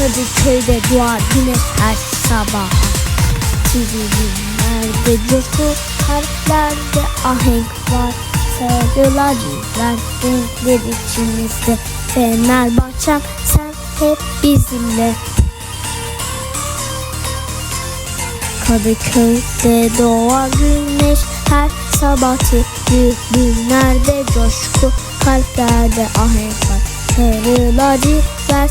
Hadi köyde dua yine her sabah. Çizimlerde coşku harflerde ahenk var. Sarılar yüzler renkler içimizde. Fenerbahçem sen hep bizimle. Kadıköy'de doğar güneş her sabah Tribünlerde coşku kalplerde ahenk var. Sarılar yüzler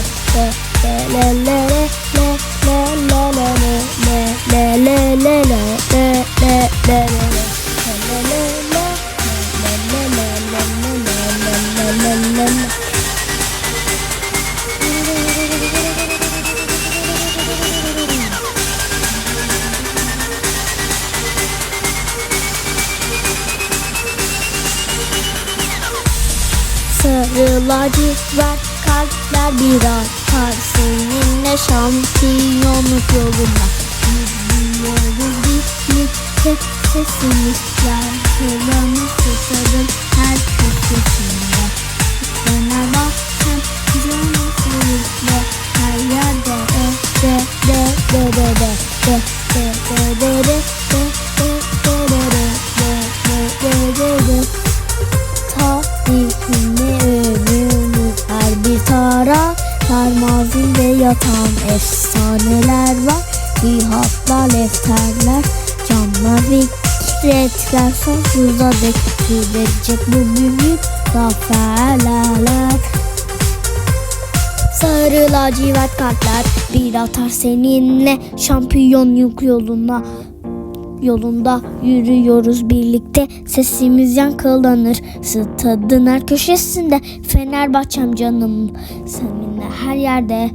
lacivert kalpler bir atar Seninle şampiyonluk yolunda. Yürüyoruz birlikte sesimiz. Yankılanır yatan efsaneler var Cihatlar, lefterler, camlar, fikretler Sonsuza dek sürecek bu büyük zaferler. Sarı lacivert kalpler bir atar seninle Şampiyonluk yoluna Yolunda yürüyoruz birlikte Sesimiz yankılanır Stadın her köşesinde Fenerbahçem canım Seninle her yerde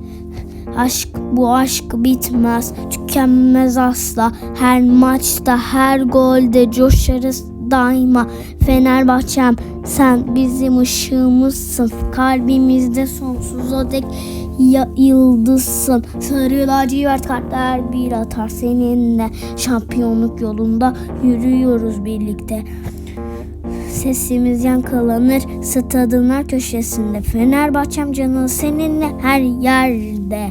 Aşk bu aşk bitmez Tükenmez asla. Her maçta her golde coşarız daima. Fenerbahçem sen bizim ışığımızsın. Kalbimizde sonsuza dek ya yıldızsın. Sarı lacivert kartlar bir atar seninle. Şampiyonluk yolunda yürüyoruz birlikte Sesimiz yankılanır stadın her köşesinde. Fenerbahçem canı seninle her yerde